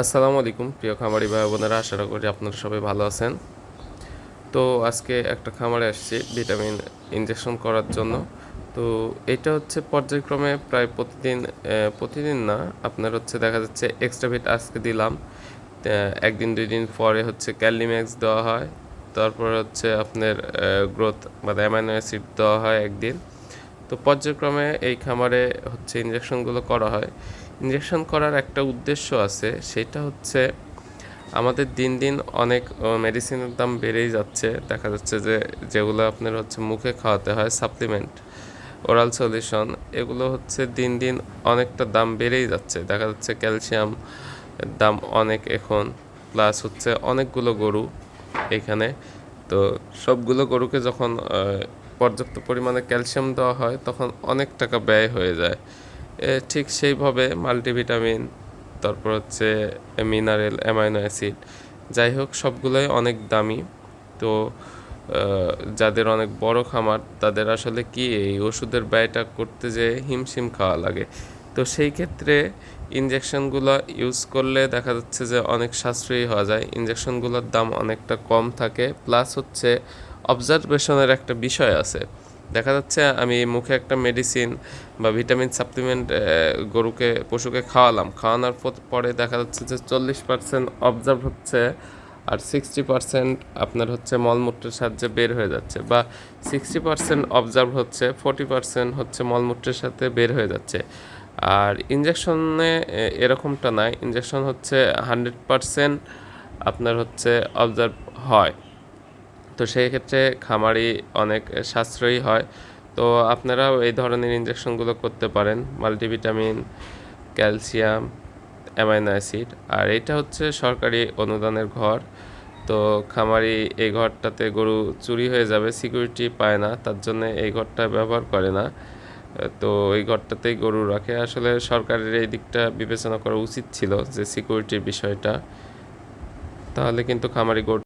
আসসালামু আলাইকুম, প্রিয় খামারি ভাই বোনেরা, আশা করি আপনারা সবাই ভালো আছেন। তো আজকে একটা খামারে আসছি ভিটামিন ইনজেকশন করার জন্য। তো এটা হচ্ছে পর্যায়ক্রমে প্রায় প্রতিদিন প্রতিদিন না, আপনার হচ্ছে দেখা যাচ্ছে এক্সট্রা ভিট আজকে দিলাম। একদিন, দুই দিন পরে হচ্ছে ক্যালিম্যাক্স দেওয়া হয়। তারপর হচ্ছে আপনার গ্রোথ মানে অ্যামাইনো অ্যাসিড দেওয়া হয় একদিন। তো পর্যায়ক্রমে এই খামারে হচ্ছে ইঞ্জেকশনগুলো করা হয়। ইঞ্জেকশন করার একটা উদ্দেশ্য আছে, সেটা হচ্ছে আমাদের দিন দিন অনেক মেডিসিনের দাম বেড়েই যাচ্ছে। দেখা যাচ্ছে যে, যেগুলো আপনার হচ্ছে মুখে খাওয়াতে হয় সাপ্লিমেন্ট ওরাল সলিউশন এগুলো হচ্ছে দিন দিন অনেকটা দাম বেড়েই যাচ্ছে। দেখা যাচ্ছে ক্যালসিয়াম দাম অনেক এখন প্লাস হচ্ছে অনেকগুলো গরু এখানে। তো সবগুলো গরুকে যখন পর্যাপ্ত পরিমাণে ক্যালসিয়াম দেওয়া হয়, তখন অনেক টাকা ব্যয় হয়ে যায়। ঠিক সেইভাবে মাল্টিভিটামিন, তারপর হচ্ছে মিনারেল, অ্যামাইনো অ্যাসিড, যাই হোক সবগুলোই অনেক দামি। তো যাদের অনেক বড় খামার, তাদের আসলে কি এই ওষুধের ব্যয়টা করতে যে হিমশিম খাওয়া লাগে? তো সেই ক্ষেত্রে ইনজেকশনগুলো ইউজ করলে দেখা যাচ্ছে যে অনেক সাশ্রয়ী হওয়া যায়। ইনজেকশনগুলোর দাম অনেকটা কম থাকে। প্লাস হচ্ছে অবজারভেশনের একটা বিষয় আছে। দেখা যাচ্ছে, আমি মুখে একটা মেডিসিন বা ভিটামিন সাপ্লিমেন্ট গরুকে, পশুকে খাওয়ালাম। খাওয়ানোর পর- দেখা যাচ্ছে যে চল্লিশ পার্সেন্ট অবজার্ভ হচ্ছে আর সিক্সটি পার্সেন্ট আপনার হচ্ছে মলমূত্রের সাহায্যে বের হয়ে যাচ্ছে বা সিক্সটি পার্সেন্ট অবজার্ভ হচ্ছে ফোর্টি পার্সেন্ট হচ্ছে মলমূত্রের সাথে বের হয়ে যাচ্ছে। আর ইঞ্জেকশনে এরকমটা নয় ইঞ্জেকশন হচ্ছে হান্ড্রেড পার্সেন্ট আপনার হচ্ছে অবজার্ভ হয়। তো সেই ক্ষেত্রে খামারি অনেক সাশ্রয়ী হয়। তো আপনারাও এই ধরনের ইঞ্জেকশনগুলো করতে পারেন। মাল্টিভিটামিন ক্যালসিয়াম অ্যামাইনো অ্যাসিড আর এটা হচ্ছে সরকারি অনুদানের ঘর। তো খামারি এই ঘরটাতে গরু চুরি হয়ে যাবে সিকিউরিটি পায় না, তার জন্য এই ঘরটা ব্যবহার করে না। তো এই ঘরটাতেই গরু রাখে। আসলে সরকারের এই দিকটা বিবেচনা করা উচিত ছিল যে সিকিউরিটির বিষয়টা। তাহলে কিন্তু খামারি গরু